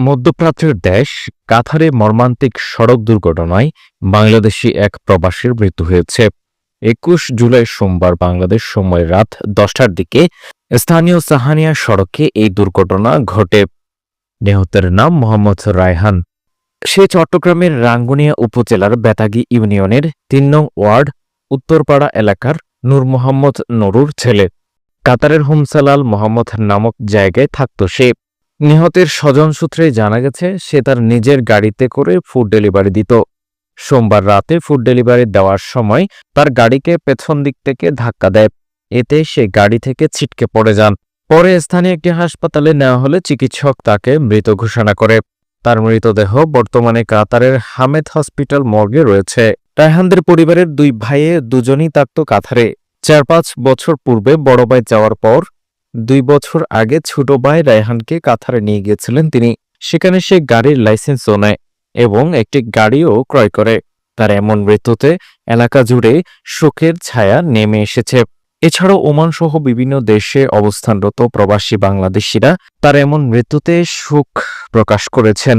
মধ্যপ্রাচ্যের দেশ কাতারে মর্মান্তিক সড়ক দুর্ঘটনায় বাংলাদেশি এক প্রবাসীর মৃত্যু হয়েছে। একুশ জুলাই সোমবার বাংলাদেশ সময় রাত দশটার দিকে স্থানীয় সাহানিয়া সড়কে এই দুর্ঘটনা ঘটে। নিহতের নাম মোহাম্মদ রায়হান। সে চট্টগ্রামের রাঙ্গুনিয়া উপজেলার বেতাগী ইউনিয়নের তিন নং ওয়ার্ড, উত্তরপাড়া এলাকার নূর মোহাম্মদ নুরুর ছেলে। কাতারের হোমসালাল মোহাম্মদ নামক জায়গায় থাকত সে। নিহতের স্বজন সূত্রে জানা গেছে, সে তার নিজের গাড়িতে করে ফুড ডেলিভারি দিত। সোমবার রাতে ফুড ডেলিভারি দেওয়ার সময় তার গাড়িকে পেছন দিক থেকে ধাক্কা দেয়। এতে সে গাড়ি থেকে ছিটকে পড়ে যান। পরে স্থানীয় একটি হাসপাতালে নেওয়া হলে চিকিৎসক তাকে মৃত ঘোষণা করে। তার মৃতদেহ বর্তমানে কাতারের হামেদ হসপিটাল মর্গে রয়েছে। রায়হানদের পরিবারের দুই ভাইয়ে দুজনই থাকত কাতারে। চার পাঁচ বছর পূর্বে বড় ভাই যাওয়ার পর দুই বছর আগে ছোট ভাই রায়হানকে কাতারে নিয়ে গিয়েছিলেন। তিনি সেখানে সে গাড়ির লাইসেন্সও নেয় এবং একটি গাড়িও ক্রয় করে। তার এমন মৃত্যুতে এলাকা জুড়ে শোকের ছায়া নেমে এসেছে। এছাড়াও ওমান সহ বিভিন্ন দেশে অবস্থানরত প্রবাসী বাংলাদেশিরা তার এমন মৃত্যুতে শোক প্রকাশ করেছেন।